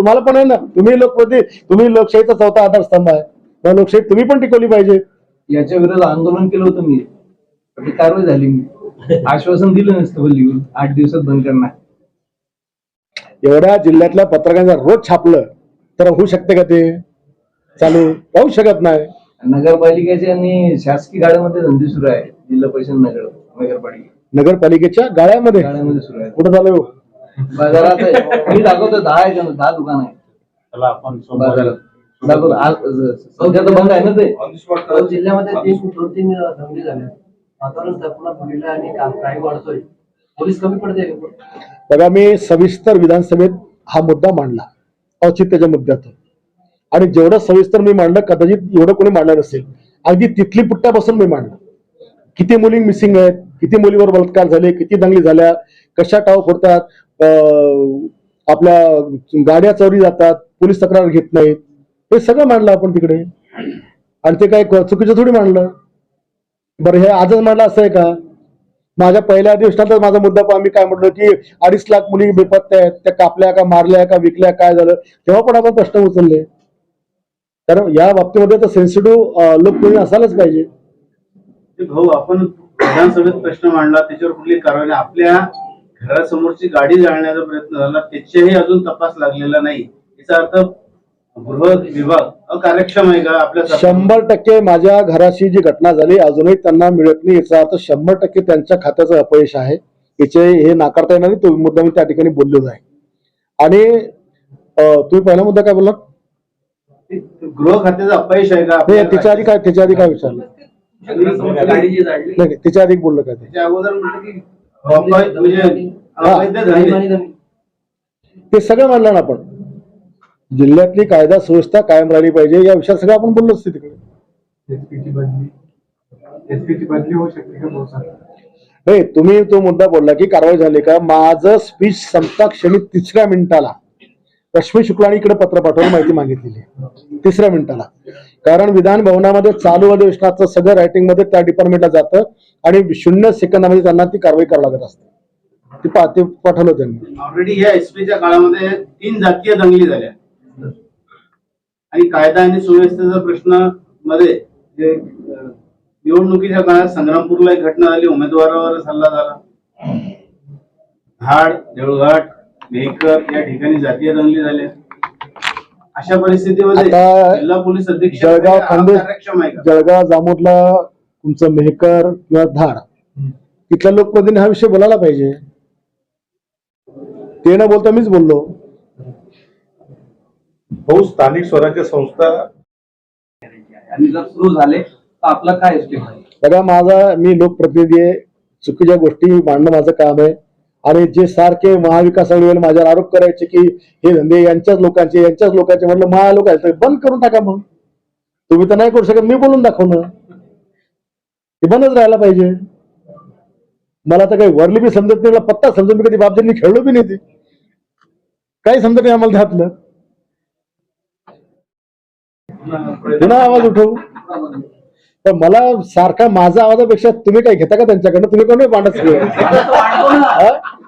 तुम्हाला पण आहे ना तुम्ही लोकप्रति तुम्ही लोकशाहीचा चौथा आधारस्तंभ आहे. मग लोकशाही तुम्ही पण टिकवली पाहिजे. याच्या विरोधात आंदोलन केलं होतं मी. कारवाई झाली मी. आश्वासन दिलं नसतं लिहून आठ दिवसात बंद करणार. एवढ्या जिल्ह्यातल्या पत्रकारांचा रोज छापलं तर होऊ शकते का ते? चालू होऊ शकत नाही. नगरपालिकेच्या आणि शासकीय गाड्यामध्ये धंदे सुरू आहे जिल्हा परिषद नगर नगरपालिका नगरपालिकेच्या गाळ्यामध्ये गाड्यामध्ये सुरू आहे कुठं झालं हो? बाजारात आहे. मी दाखवतो दहा आहे का दहा दुकान आहे त्याला आपण सोमवारी बाजारात. दाखवतो. आज सध्या तर बंद आहे ना ते? जिल्ह्यामध्ये तीन दोन तीन दंगली झाल्या वातावरण पुन्हा फुगलेलं आणि क्राईम वाढतोय. पोलीस कमी पडते बघा मी सविस्तर विधानसभेत हा मुद्दा मांडला. औचित्याच्या मुद्द्यातून आणि जेवढं सविस्तर मी मांडलं कदाचित एवढं कोणी मांडलं नसेल. अगदी तिथली पुट्ट्यापासून मी मांडलं. किती मुली मिसिंग आहेत किती मुलीवर बलात्कार झाले किती दंगली झाल्या कशा टाव फोडतात आपल्या गाड्या चोरी जातात पोलीस तक्रार घेत नाहीत. हे सगळं मांडलं आपण तिकडे. आणि ते काय चुकीचं थोडी मांडलं. बरं हे आजच मांडलं असं आहे का? माझ्या पहिल्या अधिवेशनातच माझा मुद्दा पण आम्ही काय म्हटलं की अडीच लाख मुली बेपत्त्या आहेत त्या कापल्या का मारल्या का विकल्या काय झालं? तेव्हा पण आपण प्रश्न उचलले. तर या बाबतीमध्ये तर सेन्सिटिव्ह लोक कोणी असायलाच पाहिजे. भाऊ आपण विधानसभेत प्रश्न मांडला त्याच्यावर कुठली कारवाई आपल्या घरासमोरची गाडी जाळण्याचा प्रयत्न झाला त्याच्याही अजून तपास लागलेला नाही. याचा अर्थ गृह विभाग अकार्यक्षम आहे का? आपल्या शंभर टक्के माझ्या घराशी जी घटना झाली अजूनही त्यांना मिळत नाही. याचा अर्थ शंभर टक्के त्यांच्या खात्याचं अपयश आहे. याचे हे नाकारता येणार नाही. तो मुद्दा मी त्या ठिकाणी बोललेलो आहे. आणि तुम्ही पहिला मुद्दा काय बोलला गृह खात्याचं अपयश आहे का? त्याच्या आधी काय त्याच्या आधी काय विचारलं? गाडी जी जाळली. नाही नाही, त्याच्या आधी बोललं काय ते? त्याच्या अगोदर अवैध म्हणजे. ते सगळं मानलं ना आपण? जिल्ह्यातली कायदा सुव्यवस्था कायम राहिली पाहिजे या विषयात सगळं आपण बोललोच ते तिकडे. एसपीची बदली. एसपीची बदली होऊ शकते का भाऊ साहेब? नाही तुम्ही तो मुद्दा बोलला की कारवाई झाली का? माझं स्पीच संपता क्षणी तिसऱ्या मिनिटाला. रश्मी शुक्लानी इकडे पत्र पाठवून माहिती मागितलेली. तिसऱ्या मिनिटाला. कारण विधान भवनामध्ये चालू अधिवेशनाचं सगळं रायटिंगमध्ये त्या डिपार्टमेंटला जातं आणि शून्य सेकंदामध्ये त्यांना ती कारवाई करावी लागत असते. ती ते पाठवलं त्यांनी. ऑलरेडी या एसपीच्या काळामध्ये तीन जातीय दंगली झाल्या. आणि कायदा आणि सुव्यवस्थेचा प्रश्नमध्ये निवडणुकीच्या काळात संग्रामपूरला एक घटना झाली उमेदवारावर हल्ला झाला. धाड देऊळघाट मेहकर या ठिकाणी जातीय दंगली झाल्या. अशा परिस्थितीमध्ये आता जिल्हा पोलीस अधीक्षक जळगाव हे खान्देश आहे. का जळगाव जामोदला तुमचं मेहकर किंवा धाड. तिथल्या लोकप्रतिनिधी हा विषय बोलायला पाहिजे. ते न बोलता मीच बोललो. भाऊ स्थानिक स्वराज्य संस्था आणि जर सुरू झाले तर आपलं काय स्टेप आहे? बघा माझा मी लोकप्रतिनिधी आहे. चुकीच्या गोष्टी मांडणं माझं काम आहे. आणि जे सारखे महाविकास आघाडीवर माझ्यावर आरोप करायचे की हे धंदे यांच्याच लोकांचे यांच्याच लोकांचे म्हटलं महा लोक आहेत बंद करून टाका मग. तुम्ही तर नाही करू शकत मी बोलून दाखवणं ते बंदच राहायला पाहिजे. मला तर काही वरली बी समजत नाही मला पत्ता समजत मी कधी बाबजींनी खेळलो बी नाही ते. काही समजत नाही आम्हाला त्यातलं. पुन्हा आवाज उठवू. पण मला सारखा माझा आवाजापेक्षा तुम्ही काय घेता का त्यांच्याकडनं? तुम्ही कोण मांडत?